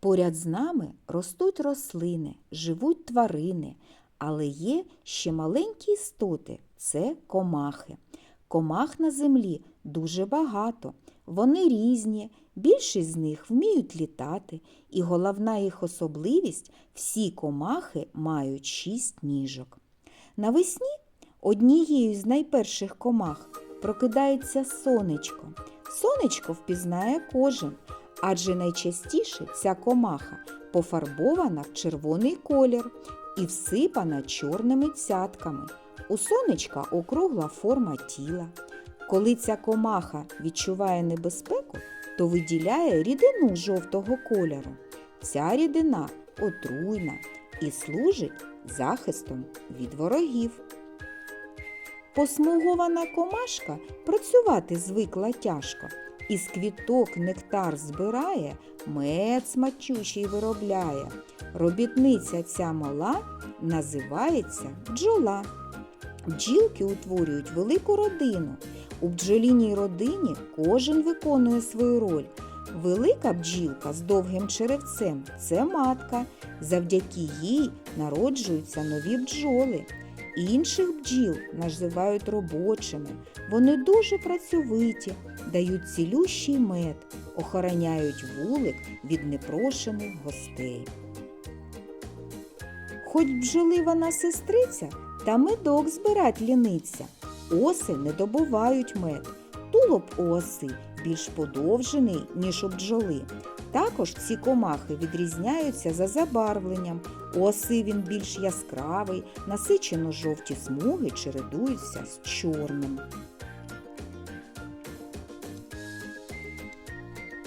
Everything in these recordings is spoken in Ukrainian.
Поряд з нами ростуть рослини, живуть тварини, але є ще маленькі істоти це комахи. Комах на землі дуже багато. Вони різні, більшість з них вміють літати, і головна їх особливість всі комахи мають шість ніжок. Навесні однією з найперших комах прокидається сонечко. Сонечко впізнає кожен, адже найчастіше ця комаха пофарбована в червоний колір і всипана чорними цятками. У сонечка округла форма тіла. Коли ця комаха відчуває небезпеку, то виділяє рідину жовтого кольору. Ця рідина отруйна і служить захистом від ворогів. Посмугована комашка працювати звикла тяжко. Із квіток нектар збирає, мед смачущий виробляє. Робітниця ця мала називається бджола. Бджілки утворюють велику родину. У бджоліній родині кожен виконує свою роль. Велика бджілка з довгим черевцем це матка. Завдяки їй народжуються нові бджоли. Інших бджіл називають робочими. Вони дуже працьовиті, дають цілющий мед, охороняють вулик від непрошених гостей. Хоч бджоли вона сестриця, та медок збирать ліниться. Оси не добувають мед. Тулуб у оси більш подовжений, ніж у бджоли. Також ці комахи відрізняються за забарвленням. У оси він більш яскравий, насичено жовті смуги чередуються з чорним.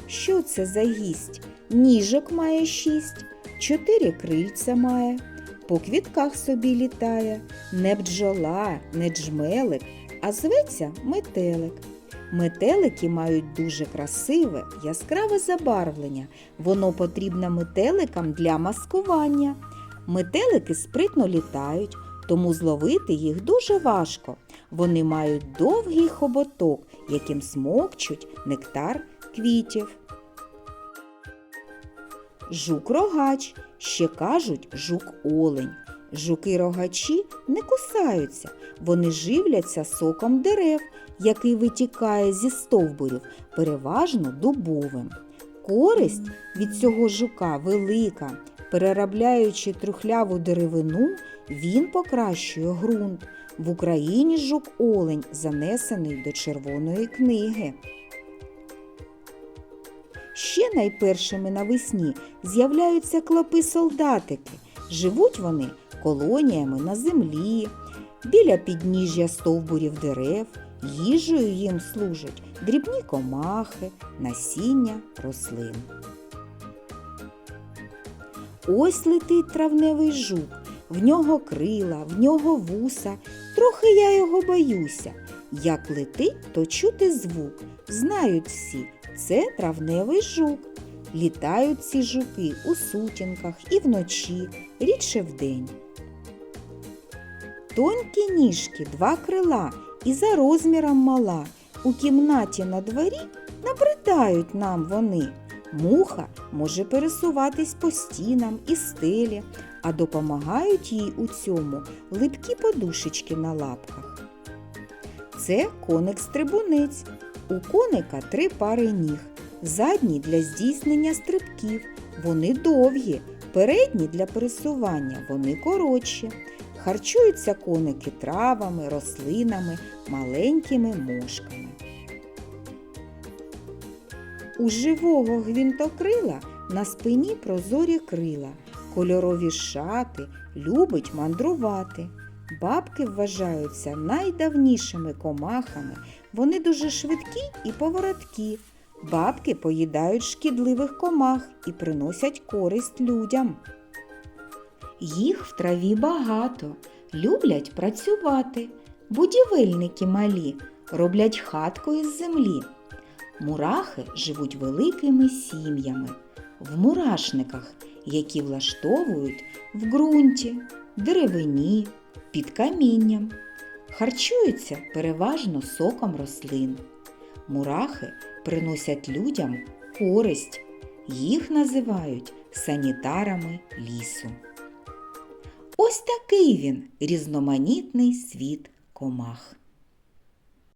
Що це за гість? Ніжок має шість, чотири крильця має, по квітках собі літає, не бджола, не джмелик, а зветься метелик. Метелики мають дуже красиве, яскраве забарвлення. Воно потрібно метеликам для маскування. Метелики спритно літають, тому зловити їх дуже важко. Вони мають довгий хоботок, яким смокчуть нектар квітів. Жук-рогач, ще кажуть жук-олень. Жуки-рогачі не кусаються, вони живляться соком дерев, який витікає зі стовбурів, переважно дубовим. Користь від цього жука велика. Переробляючи трухляву деревину, він покращує ґрунт. В Україні жук-олень занесений до Червоної книги. Ще найпершими навесні з'являються клопи-солдатики. Живуть вони колоніями на землі, біля підніжжя стовбурів дерев. Їжею їм служать дрібні комахи, насіння рослин. Ось летить травневий жук, в нього крила, в нього вуса. Трохи я його боюся. Як летить, то чути звук. Знають всі, це травневий жук. Літають ці жуки у сутінках і вночі, рідше вдень. Тонкі ніжки, два крила і за розміром мала. У кімнаті на дворі набридають нам вони. Муха може пересуватись по стінам і стелі, а допомагають їй у цьому липкі подушечки на лапках. Це коник-стрибунець. У коника три пари ніг. Задні для здійснення стрибків. Вони довгі, передні для пересування, вони коротші. Харчуються коники травами, рослинами, маленькими мошками. У живого гвинтокрила на спині прозорі крила, кольорові шати, любить мандрувати. Бабки вважаються найдавнішими комахами. Вони дуже швидкі і повороткі. Бабки поїдають шкідливих комах і приносять користь людям. Їх в траві багато, люблять працювати. Будівельники малі роблять хатку із землі. Мурахи живуть великими сім'ями в мурашниках, які влаштовують в ґрунті, деревині, під камінням. Харчуються переважно соком рослин. Мурахи приносять людям користь. Їх називають санітарами лісу. Ось такий він різноманітний світ комах.